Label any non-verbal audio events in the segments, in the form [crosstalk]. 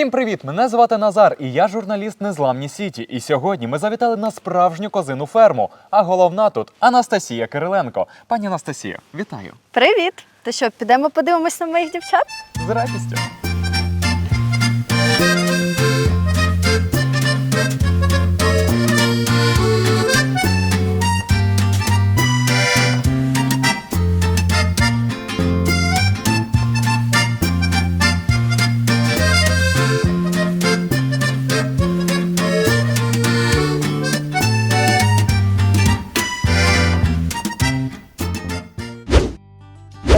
Всім привіт! Мене звати Назар, і я журналіст Незламні Сіті. І сьогодні ми завітали на справжню козину ферму. А головна тут Анастасія Кириленко. Пані Анастасія, вітаю Привіт! То що, підемо подивимось на моїх дівчат? з радістю.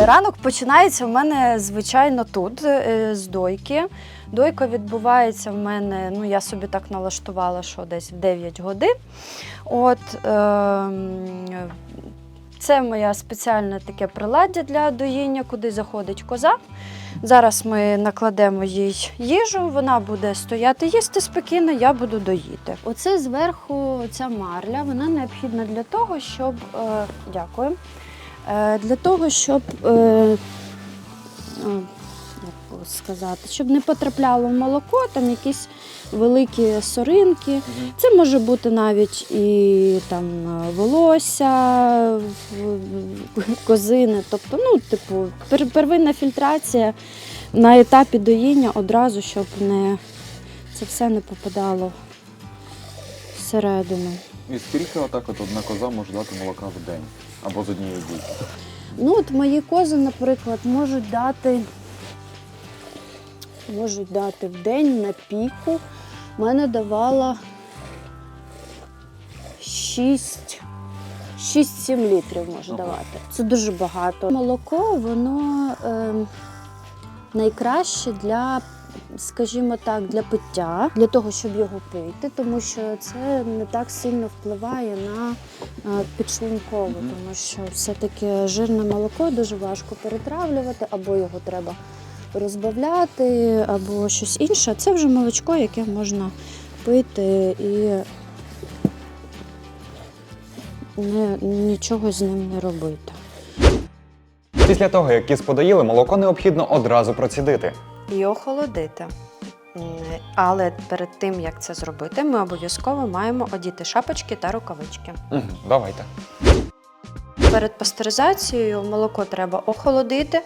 Ранок починається в мене, звичайно, тут е, з дойки. Дойка відбувається в мене, ну я собі так налаштувала, що десь в 9 годин. От, ем, це моє спеціальне таке приладдя для доїння, куди заходить коза. Зараз ми накладемо їй їжу, вона буде стояти їсти спокійно, я буду доїти. Оце зверху ця марля, вона необхідна для того, щоб. Е, дякую. Е, для того, щоб. Е, як сказати, щоб не потрапляло в молоко, там якісь великі соринки. Це може бути навіть і там волосся, козини. Тобто, ну, типу, первинна фільтрація на етапі доїння одразу, щоб не, це все не попадало всередину. І скільки отак от одна коза може дати молока в день або з однієї дійки? Ну, от мої кози, наприклад, можуть дати, можуть дати в день на піку. В мене давала 6, 6-7 літрів може Ага. давати. Це дуже багато. Молоко, воно е, найкраще для, скажімо так, для пиття, для того, щоб його пити, тому що це не так сильно впливає на е, підшлункову, тому що все-таки жирне молоко дуже важко перетравлювати, або його треба розбавляти, або щось інше. Це вже молочко, яке можна пити і не, нічого з ним не робити. Після того, як кіз подоїли, молоко необхідно одразу процідити. І охолодити. Але перед тим як це зробити, ми обов'язково маємо одіти шапочки та рукавички. Угу, давайте. Перед пастеризацією молоко треба охолодити,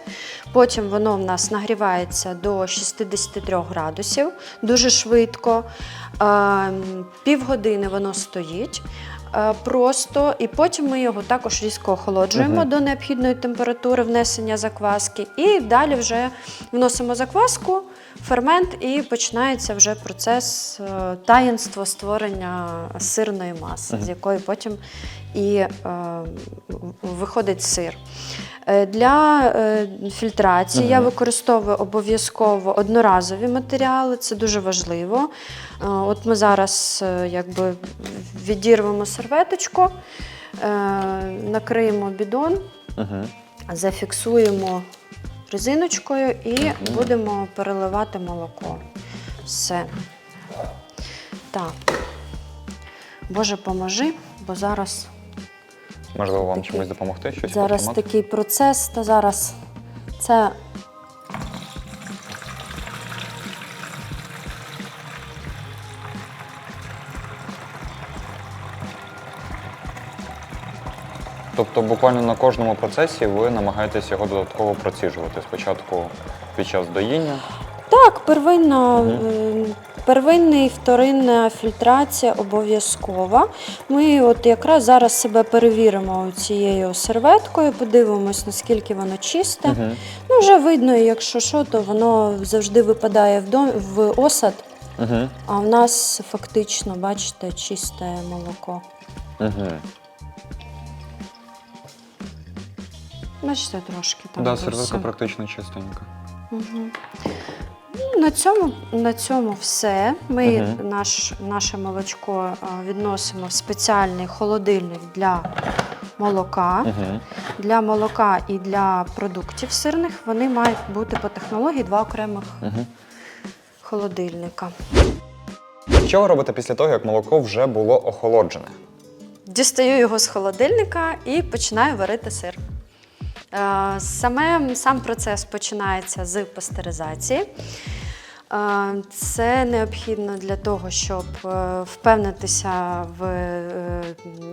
потім воно в нас нагрівається до 63 градусів дуже швидко. Ем, Півгодини воно стоїть. Е, Просто і потім ми його також різко охолоджуємо до необхідної температури внесення закваски. І далі вже вносимо закваску, фермент, і починається вже процес е, таїнства створення сирної маси, з якої потім і е, виходить сир. Е, Для е, фільтрації я використовую обов'язково одноразові матеріали, це дуже важливо. От ми зараз якби відірвемо серветочку, накриємо бідон, Угу. зафіксуємо резиночкою і будемо переливати молоко. Все. Так. Боже, поможи, бо зараз Можливо, вам Такий- чимось допомогти? Щось Зараз потримати? такий процес, та зараз це. Тобто буквально на кожному процесі ви намагаєтесь його додатково проціжувати. Спочатку під час доїння, Так, первинна, е, первинна і вторинна фільтрація обов'язкова. Ми от якраз зараз себе перевіримо цією серветкою, подивимось, наскільки воно чисте. Угу. Ну, вже видно, якщо що, то воно завжди випадає в, дом, в осад, Угу. а в нас фактично, бачите, чисте молоко. Угу. Бачите, трошки там. да, вже серветка все. практично чистенька. Мгм. Ну, На цьому, на цьому все. Ми Мгм. наш, наше молочко а, відносимо в спеціальний холодильник для молока. Угу. Для молока і для продуктів сирних вони мають бути по технології два окремих Угу. холодильника. Що ви робите після того, як молоко вже було охолоджене? Дістаю його з холодильника і починаю варити сир. Е, Саме, сам процес починається з пастеризації. Е, Це необхідно для того, щоб е, впевнитися в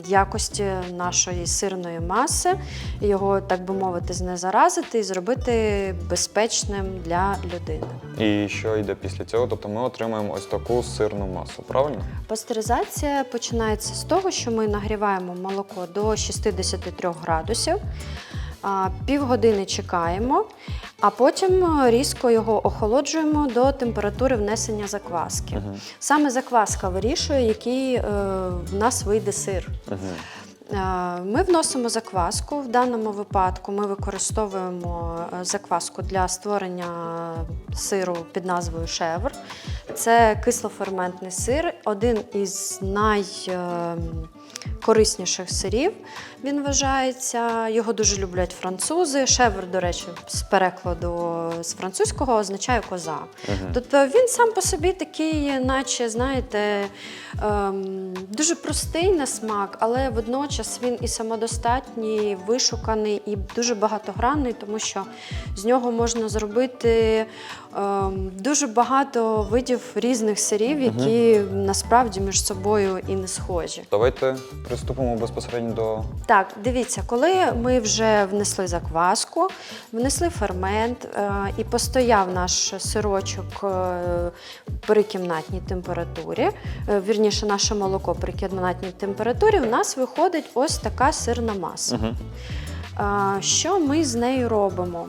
якості нашої сирної маси, його, так би мовити, знезаразити і зробити безпечним для людини. І що йде після цього? Тобто ми отримаємо ось таку сирну масу, правильно? Пастеризація починається з того, що ми нагріваємо молоко до 63 градусів, півгодини чекаємо, а потім е, різко його охолоджуємо до температури внесення закваски. Угу. Саме закваска вирішує, який е, в нас вийде сир. Угу. Ми вносимо закваску. В даному випадку ми використовуємо е, закваску для створення сиру під назвою шевр. Це кислоферментний сир, один із найкорисніших сирів. Він вважається. Його дуже люблять французи. Шевр, до речі, з перекладу з французького означає коза. Угу. Тобто він сам по собі такий, наче, знаєте, ем, дуже простий на смак, але водночас він і самодостатній, вишуканий, і дуже багатогранний, тому що з нього можна зробити дуже багато видів різних сирів, які насправді між собою і не схожі. Давайте приступимо безпосередньо до Так, дивіться, коли ми вже внесли закваску, внесли фермент е, і постояв наш сирочок е, при кімнатній температурі, е, вірніше, наше молоко при кімнатній температурі, у нас виходить ось така сирна маса. Е, Що ми з нею робимо?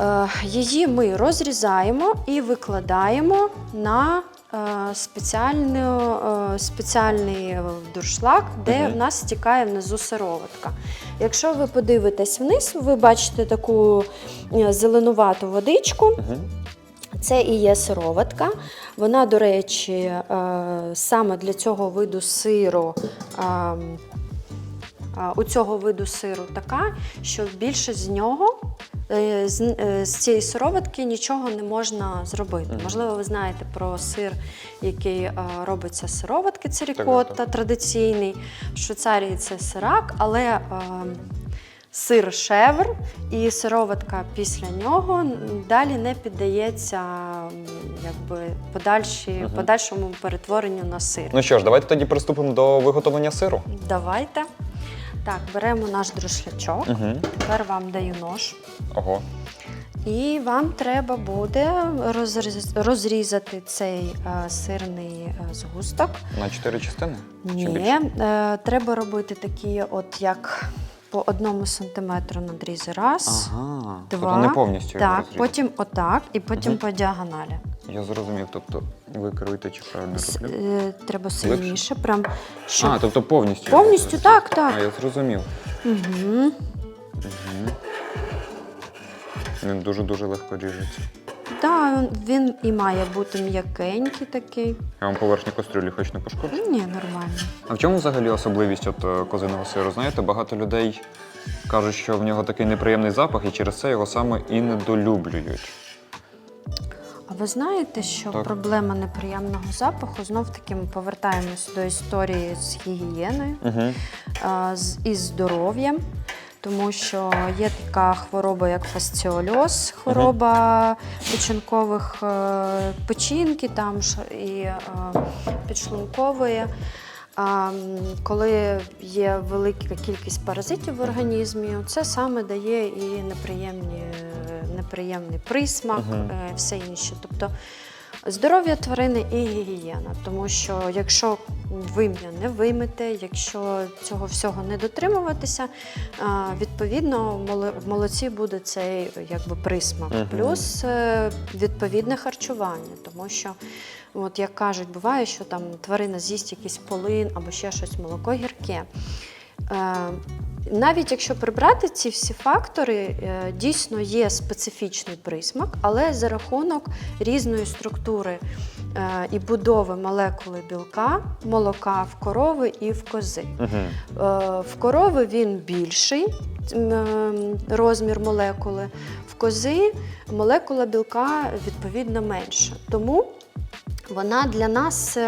Е, Її ми розрізаємо і викладаємо на е, е, спеціальний дуршлаг, де в нас стікає внизу сироватка. Якщо ви подивитесь вниз, ви бачите таку зеленувату водичку. Угу. Це і є сироватка. Вона, до речі, саме для цього виду сиру. У цього виду сиру така, що більше з нього, е, з, е, з цієї сироватки нічого не можна зробити. Мгм. Можливо, ви знаєте про сир, який робиться з сироватки, це рікотта традиційний. В Швейцарії це сирак, але сир шевр і сироватка після нього далі не піддається якби, подальші, Мгм. подальшому перетворенню на сир. Ну що ж, давайте тоді приступимо до виготовлення сиру. Давайте. Так, беремо наш друшлячок. Угу. Тепер вам даю нож. Ого. І вам треба буде розріз- розрізати цей е, сирний е, згусток. На чотири частини? Чи Ні, більше? е, треба робити такі, от як по одному сантиметру надрізи. Раз, Ага. два. Тобто не повністю його так, розрізати. потім отак, і потім Мгм. по діагоналі. Я зрозумів, тобто ви керуєте чи правильно С- роблю? е, треба сильніше, прям щоб А, тобто повністю. його повністю розрізати. так, так. А, я зрозумів. Угу. Угу. Він дуже-дуже легко ріжеться. Да, він і має бути м'якенький такий. Я вам поверхню кастрюлі хоч не пошкоджу. Ні, нормально. А в чому взагалі особливість от е, козиного сиру? Знаєте, багато людей кажуть, що в нього такий неприємний запах, і через це його саме і недолюблюють. А ви знаєте, що Так. проблема неприємного запаху знов таки ми повертаємось до історії з гігієною Угу. а, з, із здоров'ям. Тому що є така хвороба, як фасціольоз, хвороба печінкових е, печінки там і е, підшлункової. Коли є велика кількість паразитів в організмі, це саме дає і неприємні, неприємний присмак, е, все інше. Тобто здоров'я тварини і гігієна. Тому що якщо вим'я не вимите, якщо цього всього не дотримуватися, відповідно в молоці буде цей якби присмак. Мгм. Плюс е, відповідне харчування, тому що. От як кажуть, буває, що там тварина з'їсть якийсь полин або ще щось молоко гірке. Е, навіть якщо прибрати ці всі фактори, е, дійсно є специфічний присмак, але за рахунок різної структури е, і будови молекули білка, молока в корови і в кози. Угу. В корови він більший розмір молекули, в кози молекула білка відповідно менша. Тому вона для нас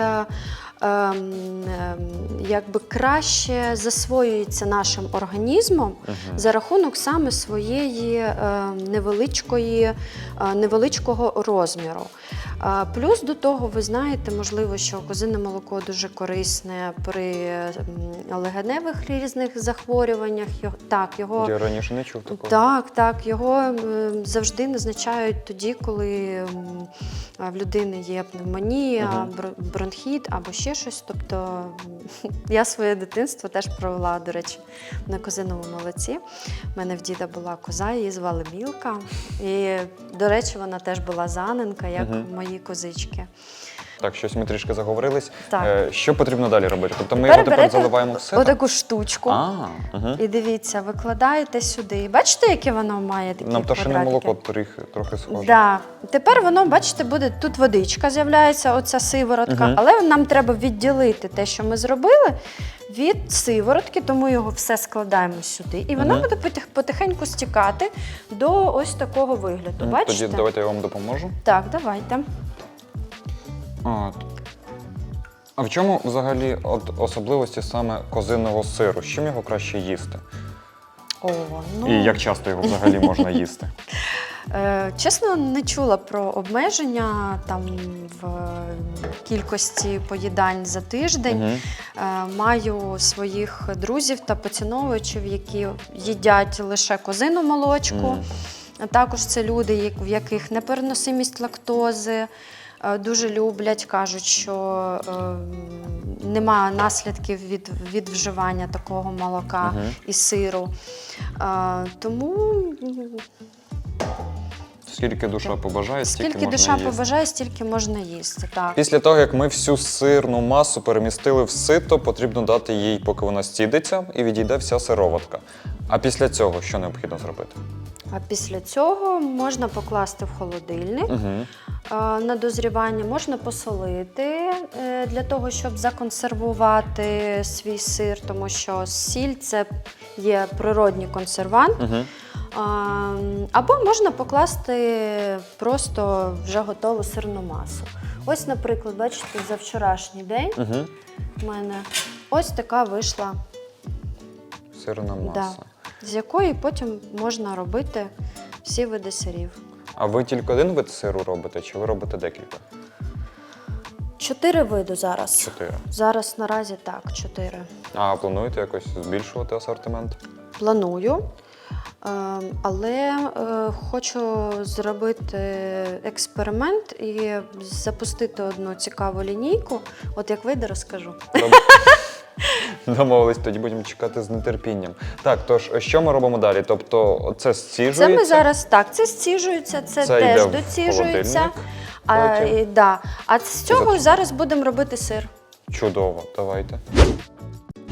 якби краще засвоюється нашим організмом за рахунок саме своєї е, невеличкої, е, невеличкого розміру. Плюс до того, ви знаєте, можливо, що козине молоко дуже корисне при легеневих різних захворюваннях. Так, його Я раніше не чув такого. так, так, його завжди назначають тоді, коли в людини є пневмонія, бро- бронхіт або ще щось. Тобто [laughs] я своє дитинство теж провела, до речі, на козиному молоці. У мене в діда була коза, її звали Мілка. І, до речі, вона теж була заненка, як Мгм. Мої козички. Так, щось ми трішки заговорились. Так. Е, що потрібно далі робити? Тобто ми його тепер берете заливаємо в сито? Отаку штучку. А, угу. І дивіться, викладаєте сюди. Бачите, яке воно має такі Нам пташине квадратики? молоко трохи, трохи схоже. Да. Тепер воно, бачите, буде тут водичка з'являється, оця сиворотка, Мгм. але нам треба відділити те, що ми зробили, від сиворотки, тому його все складаємо сюди. І воно Мгм. буде потих- потихеньку стікати до ось такого вигляду. Бачите? Тоді давайте я вам допоможу. Так, давайте. От. А в чому взагалі от особливості саме козиного сиру? З чим його краще їсти? О, ну, І як часто його взагалі можна [laughs] їсти? Е, чесно, не чула про обмеження там в кількості поїдань за тиждень. Е, Маю своїх друзів та поціновувачів, які їдять лише козину молочку. А Також це люди, в яких непереносимість лактози. Е, Дуже люблять, кажуть, що е, нема наслідків від, від вживання такого молока Мгм. і сиру. Е, тому Скільки душа побажає, стільки скільки можна душа їсти. побажає, стільки можна їсти. Так. Після того, як ми всю сирну масу перемістили в сито, потрібно дати їй, поки вона стідиться, і відійде вся сироватка. А після цього що необхідно зробити? А після цього можна покласти в холодильник. Угу. Е, на дозрівання можна посолити е, для того, щоб законсервувати свій сир, тому що сіль це є природній консервант. Угу. Або можна покласти просто вже готову сирну масу. Ось, наприклад, бачите, за вчорашній день Угу. в мене ось така вийшла, Сирна маса. Да. з якої потім можна робити всі види сирів. А ви тільки один вид сиру робите, чи ви робите декілька? Чотири види зараз. Чотири. Зараз наразі так, чотири. А плануєте якось збільшувати асортимент? Планую, е, але е, хочу зробити експеримент і запустити одну цікаву лінійку. От як вийде, розкажу. Дом- [laughs] Домовились, тоді будемо чекати з нетерпінням. Так, тож що ми робимо далі? Тобто, це зціжується. Це ми зараз так, це стіжується, це, Це теж йде в доціжується. холодильник, А, потім. і, да. а з цього зараз будемо робити сир. Чудово, давайте.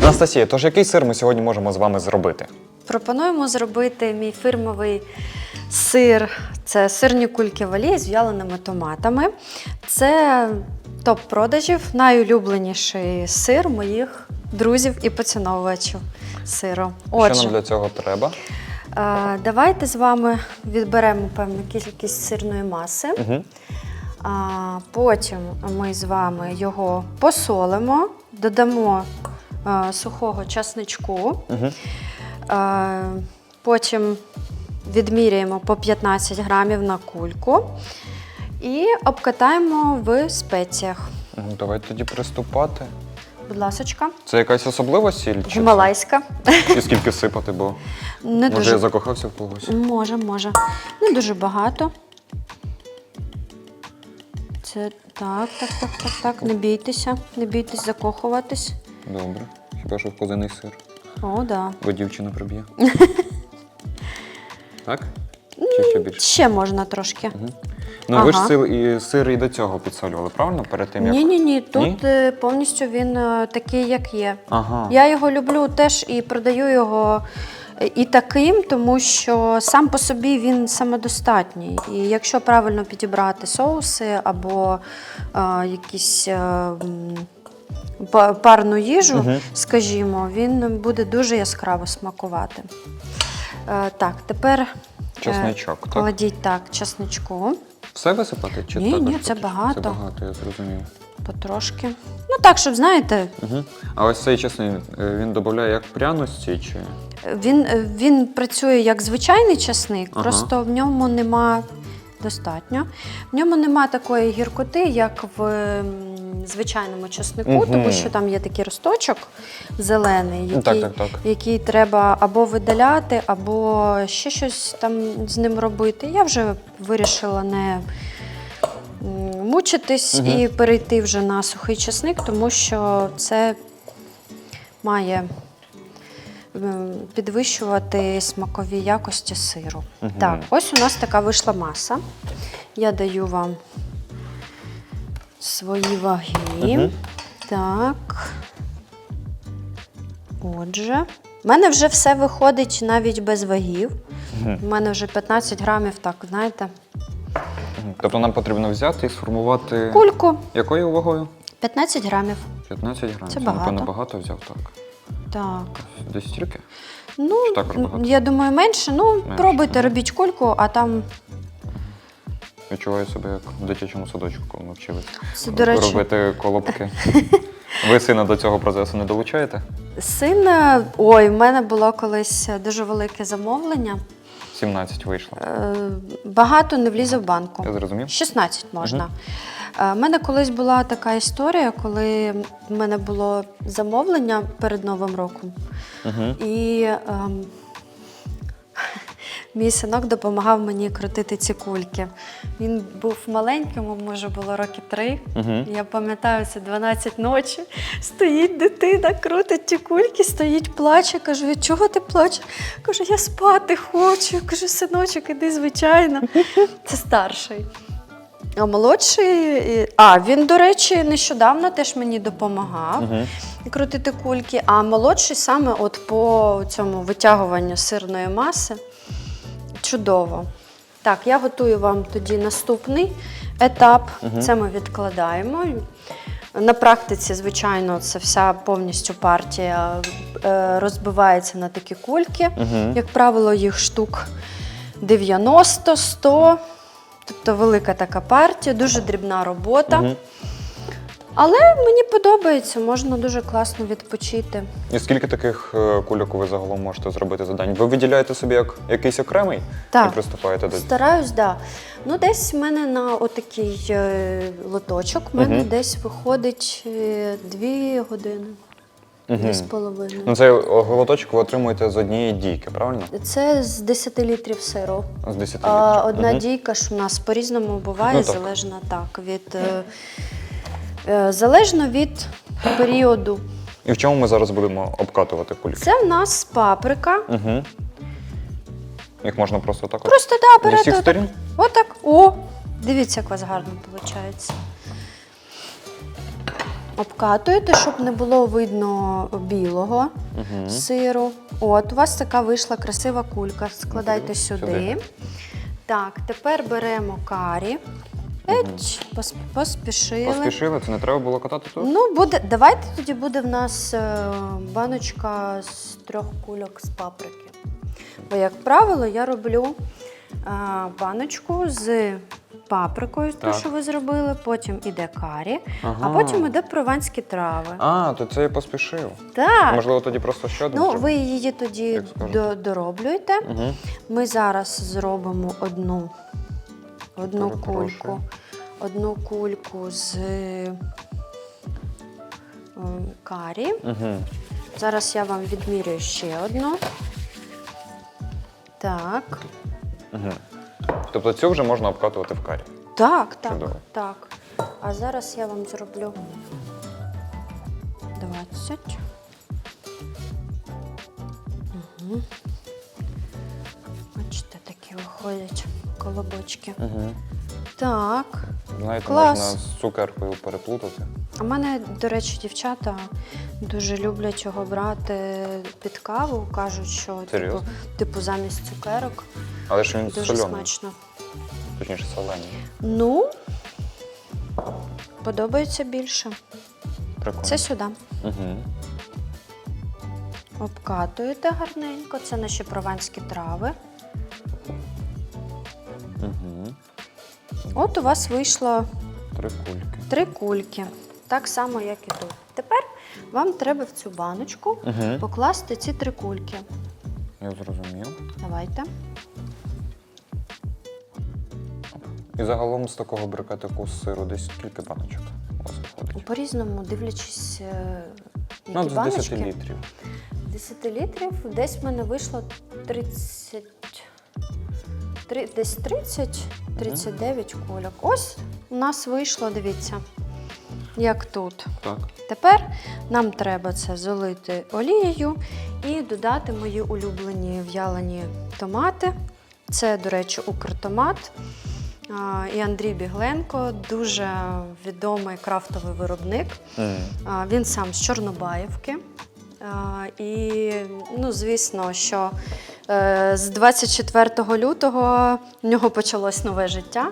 Анастасія, тож який сир ми сьогодні можемо з вами зробити? Пропонуємо зробити мій фирмовий сир. Це сирні кульки валії з в'яленими томатами. Це топ продажів, найулюбленіший сир моїх друзів і поціновувачів сиру. Що нам для цього треба? е, давайте з вами відберемо певну кількість сирної маси. Угу. А, потім ми з вами його посолимо, додамо е, сухого часничку. Угу. Е, Потім відміряємо по 15 грамів на кульку і обкатаємо в спеціях. Давайте тоді приступати. Будь ласочка, Це якась особлива сіль? Чи, гімалайська. чи скільки сипати, бо Не може я закохався в когось? може, може. Не дуже багато. Це так, так, так, так, так. Не бійтеся, не бійтесь закохуватись. Добре. Хіба що в козиний сир, О, да. бо дівчина приб'є. [laughs] так? Чи ще більше? Ще можна трошки. Ну ви ж Ага. сир і, сир і до цього підсолювали, правильно? Перед тим як. Ні, ні, ні. Тут Ні? е, повністю він е, такий, як є. Ага. Я його люблю теж і продаю його е, і таким, тому що сам по собі він самодостатній. І якщо правильно підібрати соуси або е, якісь. е, м, па- Парну їжу, Мгм. скажімо, він буде дуже яскраво смакувати. Е, так, тепер е, так? кладіть так, чесничку Все висипати? Чи Ні, ні, це багато. Це багато, я зрозумів. потрошки. Ну так, щоб знаєте, Угу. А ось цей чесний е, він додає як пряності, чи. Він, він працює як звичайний часник, Ага. просто в ньому нема достатньо. В ньому нема такої гіркоти, як в м, звичайному чеснику, Мгм. тому що там є такий росточок зелений, який, Так, так, так. який треба або видаляти, або ще щось там з ним робити. Я вже вирішила не мучитись Мгм. і перейти вже на сухий чесник, тому що це має підвищувати смакові якості сиру. Мгм. Так, ось у нас така вийшла маса. Я даю вам свої ваги. Мгм. Так. Отже, в мене вже все виходить навіть без вагів. Мгм. У мене вже 15 грамів, так, знаєте, Мгм. Тобто нам потрібно взяти і сформувати кульку. якою вагою? 15 грамів. 15 грамів. Це Напевно, багато. багато взяв, так. Так. Десь стільки? Ну, Чи також багато? я думаю, менше. Ну, Менше, пробуйте, робіть кульку, а там Відчуваю себе як в дитячому садочку, коли ми вчились це, до речі, робити колобки. [laughs] Ви сина до цього процесу не долучаєте? син. е, Ой, в мене було колись дуже велике замовлення. 17 вийшло. Е, Багато не влізе в банку. Я зрозумів? 16 можна. У мене колись була така історія, коли в мене було замовлення перед Новим роком, Угу. і ем, мій синок допомагав мені крутити ці кульки. Він був маленьким, може було роки три. Угу. Я пам'ятаю, це 12 ночі. Стоїть дитина, крутить ті кульки, стоїть, плаче. Кажу, від чого ти плачеш? Каже, я спати хочу. Кажу, синочок, іди, звичайно. [laughs] Це старший. А молодший, а він, до речі, нещодавно теж мені допомагав Угу. крутити кульки, а молодший саме от по цьому витягуванню сирної маси. Чудово. Так, я готую вам тоді наступний етап. Мгм. Це ми відкладаємо. На практиці, звичайно, це вся повністю партія е, розбивається на такі кульки. Угу. Як правило, їх штук 90, 100. Тобто велика така партія, дуже дрібна робота. Угу. Але мені подобається, можна дуже класно відпочити. І скільки таких е, кульок ви загалом можете зробити за день? Ви виділяєте собі як якийсь окремий Так. і приступаєте до Стараюсь, да. Ну, десь в мене на отакий е, лоточок, в мене десь виходить е, дві години, дві з половиною. Ну, цей голоточок ви отримуєте з однієї дійки, правильно? Це з 10 літрів сиру. З 10 А, одна дійка ж у нас по-різному буває, Ну, так. залежно так від. Е, залежно від періоду. І в чому ми зараз будемо обкатувати кульки? Це в нас паприка. Угу. Їх можна просто так от Просто да, зі берете всіх отак. сторін? Отак. О! Дивіться, як у вас гарно виходить. Обкатуєте, щоб не було видно білого Угу. сиру. От, у вас така вийшла красива кулька. Складайте сюди. Сюди. Так, тепер беремо карі. Еч, пос- поспішили. Поспішили, це не треба було катати тут? Ну, буде, давайте тоді буде в нас е, баночка з трьох кульок з паприки. Бо, як правило, я роблю е, баночку з паприкою, Так. що ви зробили, потім іде карі, а Ага. потім іде прованські трави. А, то це я поспішив. Так. Можливо, тоді просто ще один. Ну, ви її тоді Як скажете. до, дороблюєте. Угу. Ми зараз зробимо одну, одну кульку. Одну кульку з карі. Угу. Зараз я вам відмірюю ще одну. Так. Угу. Тобто цю вже можна обкатувати в карі. Так, так, Чудово. так. А зараз я вам зроблю 20. Угу. Бачите, такі виходять колобочки. Угу. Так. Знаєте, Клас. можна з цукеркою переплутати. У мене, до речі, дівчата дуже люблять його брати під каву. Кажуть, що типу, Серйозно? типу замість цукерок Але ж він дуже соляний, смачно. точніше солений. Ну, подобається більше. Прикольно. Це сюди. Угу. Обкатуєте гарненько. Це наші прованські трави. От у вас вийшло Три кульки. три кульки. Так само, як і тут. Тепер вам треба в цю баночку Угу. покласти ці три кульки. Я зрозумів. Давайте. І загалом з такого брикетику з сиру десь скільки баночок у вас виходить? По-різному, дивлячись, е, Ну, які з баночки. 10 літрів. 10 літрів десь в мене вийшло 30, три- десь 30, 39 кульок. Ось у нас вийшло, дивіться, як тут. Так. Тепер нам треба це залити олією і додати мої улюблені в'ялені томати. Це, до речі, укртомат. А, І Андрій Бігленко, дуже відомий крафтовий виробник. Мгм. А, Він сам з Чорнобаївки. А, І, ну, звісно, що е, з 24 лютого в нього почалось нове життя.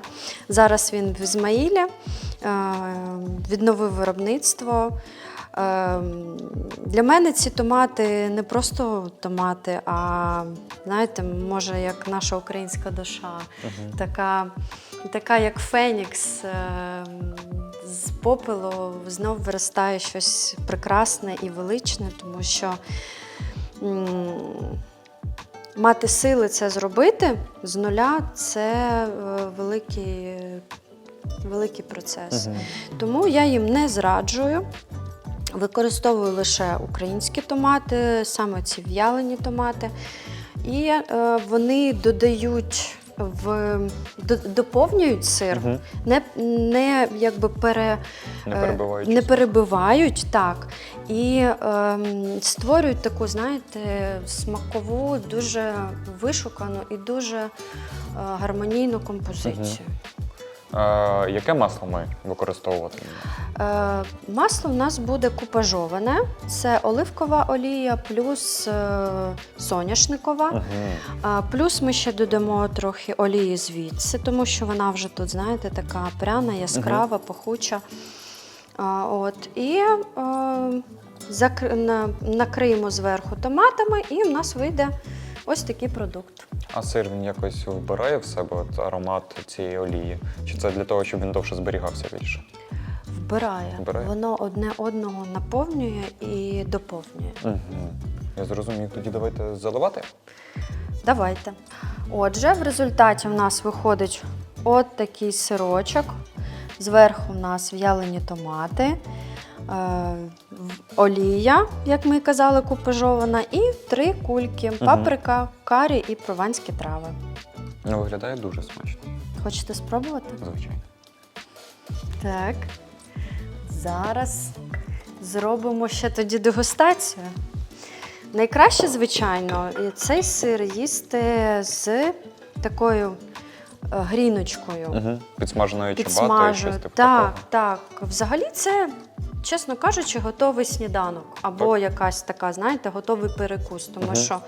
Зараз він в Ізмаїлі, е, відновив виробництво. Е, Для мене ці томати не просто томати, а знаєте, може, як наша українська душа, така, така як Фенікс. е, З попелу знов виростає щось прекрасне і величне, тому що мати сили це зробити з нуля це е, великий, великий процес. Мгм. Тому я їм не зраджую. Використовую лише українські томати, саме ці в'ялені томати. І е, вони додають в до- доповнюють сир, Мгм. не, не якби пере, Не е, перебиваючись. не перебивають, так. І ем, створюють таку, знаєте, смакову, дуже вишукану і дуже е, гармонійну композицію. Е, яке масло ми використовуватимемо? Е, Масло в нас буде купажоване. Це оливкова олія плюс е, соняшникова. Мгм. А, Плюс ми ще додамо трохи олії звідси, тому що вона вже тут, знаєте, така пряна, яскрава, пахуча. От, і е, накриємо зверху томатами, і в нас вийде ось такий продукт. А сир він якось вбирає в себе от аромат цієї олії? Чи це для того, щоб він довше зберігався більше? Вбирає. Вбирає. Воно одне одного наповнює і доповнює. Угу. Я зрозумів. Тоді давайте заливати. Давайте. Отже, в результаті в нас виходить от такий сирочок. Зверху у нас в'ялені томати, е, олія, як ми казали, купажована, і три кульки: паприка, карі і прованські трави. Ну, виглядає дуже смачно, Хочете спробувати? звичайно. Так. Зараз зробимо ще тоді дегустацію. Найкраще, звичайно, цей сир їсти з такою е, гріночкою. Угу. Підсмаженою чабатою, щось типу Так, такого. так. Взагалі це, чесно кажучи, готовий сніданок або Так. якась така, знаєте, готовий перекус, тому Мгм. що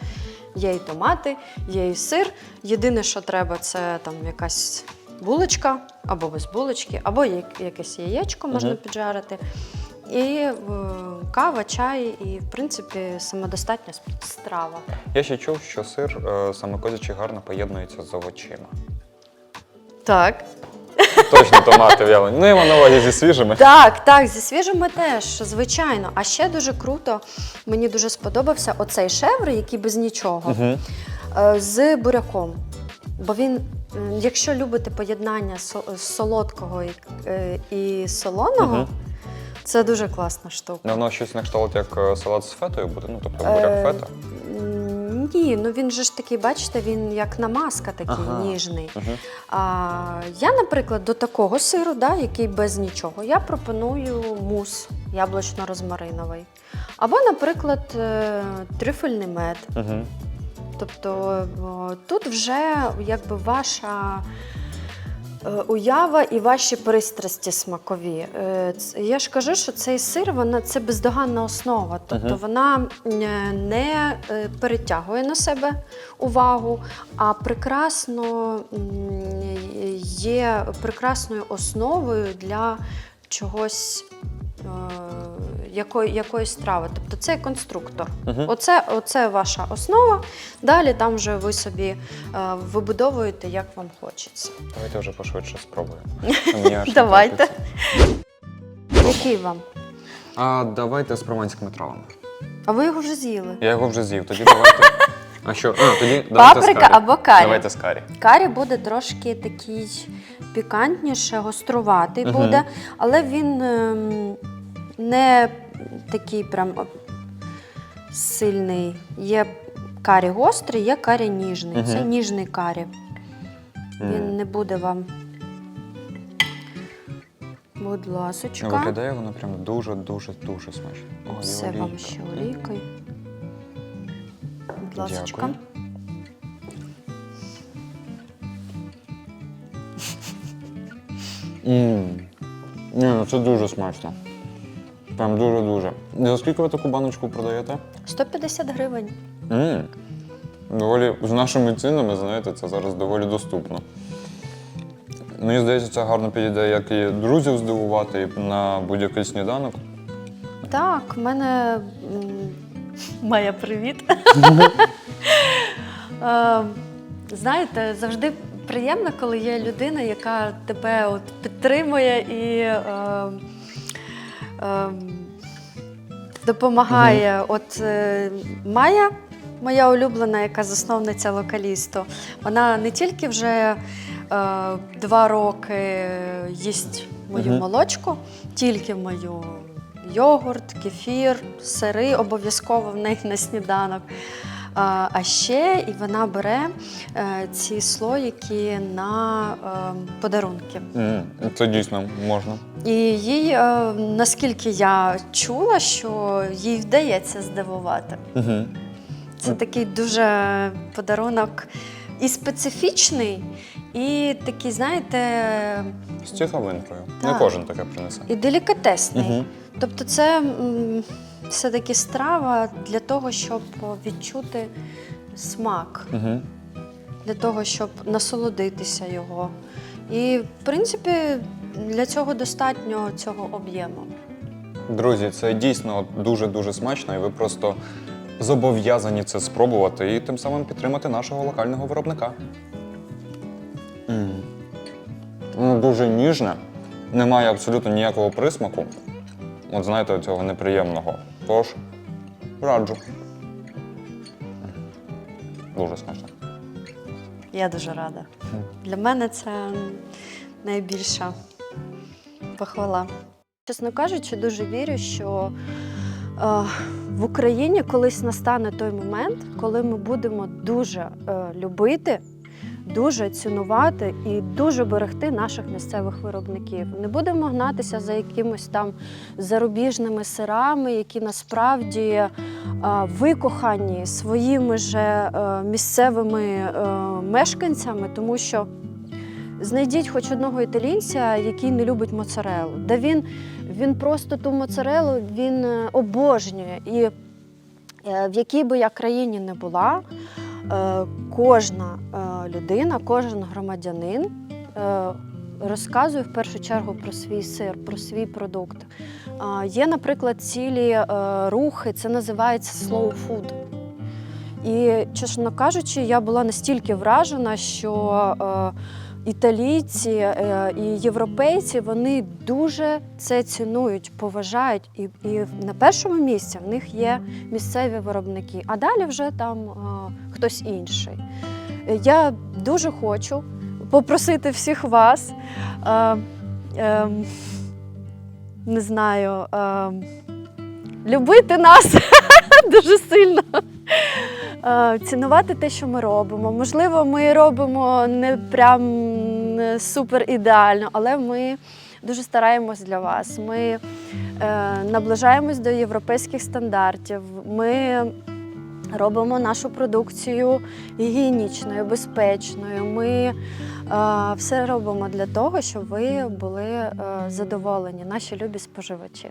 є і томати, є і сир. Єдине, що треба, це там якась булочка, або без булочки, або якесь яєчко можна Мгм. піджарити. І е, кава, чай, і, в принципі, самодостатня страва. Я ще чув, що сир е, саме козячий гарно поєднується з овочима. Так. Точно томати в'ялені. Ну, я маю на увазі зі свіжими. Так, так, зі свіжими теж, звичайно. А ще дуже круто, мені дуже сподобався оцей шевр, який без нічого, Угу. з буряком. Бо він, якщо любите поєднання солодкого і, е, солоного, Мгм. це дуже класна штука. Ну, воно щось на кшталт як е, салат з фетою буде, ну тобто Е, буряк фета. Ні, ну він же ж такий, бачите, він як намазка такий Ага. ніжний. Угу. А, я, наприклад, до такого сиру, да, який без нічого, я пропоную мус яблучно-розмариновий. Або, наприклад, е, трюфельний мед. Угу. Тобто тут вже якби ваша е, уява і ваші пристрасті смакові. Е, Я ж кажу, що цей сир вона це бездоганна основа. Тобто вона е, не перетягує на себе увагу, а прекрасно є прекрасною основою для чогось. Е, Якої, якоїсь страви. Тобто це конструктор. Угу. Оце, оце ваша основа. Далі там вже ви собі е, вибудовуєте, як вам хочеться. Давайте вже пошвидше спробуємо. [laughs] Мені аж не Давайте. терпиться. Який вам? А давайте з прованськими травами. А ви його вже з'їли? Я його вже з'їв, тоді давайте. [laughs] А що? А, тоді давайте Паприка карі. або карі. Давайте з карі. Карі буде трошки такий пікантніше, гоструватий Мгм. буде, але він ем, не такий прям сильний. Є карі гострий, є карі ніжний. Мгм. Це ніжний карі. М. Він не буде вам. Будь ласочка. Виглядає воно прям дуже-дуже дуже смачно. Ой, і Все вам олійка. ще олійкою. Будь ласочка. Дякую. Ні, ну це дуже смачно. Прям дуже-дуже. За скільки ви таку баночку продаєте? 150 гривень. Мм. Доволі з нашими цінами, знаєте, це зараз доволі доступно. Мені здається, це гарно підійде як і друзів здивувати, і на будь-який сніданок. Так, в мене м, Майя, привіт. [laughs] Е, Знаєте, завжди приємно, коли є людина, яка тебе от підтримує і е, е, допомагає. От е, Майя, моя улюблена, яка засновниця локалісту, вона не тільки вже е, два роки їсть мою молочку, тільки мою йогурт, кефір, сири обов'язково в неї на сніданок. А, ще і вона бере е, ці слоїки на е, подарунки. Це дійсно можна. І їй, е, наскільки я чула, що їй вдається здивувати. Угу. Це такий дуже подарунок і специфічний, і такий, знаєте, З цікавинкою. Не кожен таке принесе. і делікатесний. Угу. Тобто, це все-таки страва для того, щоб відчути смак, Угу. для того, щоб насолодитися його. І, в принципі, для цього достатньо цього об'єму. Друзі, це дійсно дуже-дуже смачно, і ви просто зобов'язані це спробувати і тим самим підтримати нашого локального виробника. Воно дуже ніжне, немає абсолютно ніякого присмаку. От знаєте, цього неприємного. Тож раджу. Дуже смачно. Я дуже рада. Для мене це найбільша похвала. Чесно кажучи, дуже вірю, що е, в Україні колись настане той момент, коли ми будемо дуже е, любити, дуже цінувати і дуже берегти наших місцевих виробників. Не будемо гнатися за якимось там зарубіжними сирами, які насправді е, викохані своїми же е, місцевими е, мешканцями, тому що знайдіть хоч одного італійця, який не любить моцарелу. Да він, він просто ту моцарелу він обожнює. І в якій би я країні не була, кожна е, людина, кожен громадянин е, розказує в першу чергу про свій сир, про свій продукт. Є, наприклад, цілі е, рухи, це називається slow food. І, чесно кажучи, я була настільки вражена, що е, італійці е, і європейці вони дуже це цінують, поважають. І, і на першому місці в них є місцеві виробники, а далі вже там е, хтось інший. Я дуже хочу попросити всіх вас. Е, е, не знаю, е, любити нас [laughs] дуже сильно. Е, Цінувати те, що ми робимо. Можливо, ми робимо не прям е, супер ідеально, але ми дуже стараємось для вас. Ми е, наближаємось до європейських стандартів. Ми робимо нашу продукцію гігієнічною, безпечною. Ми все робимо для того, щоб ви були задоволені, наші любі споживачі.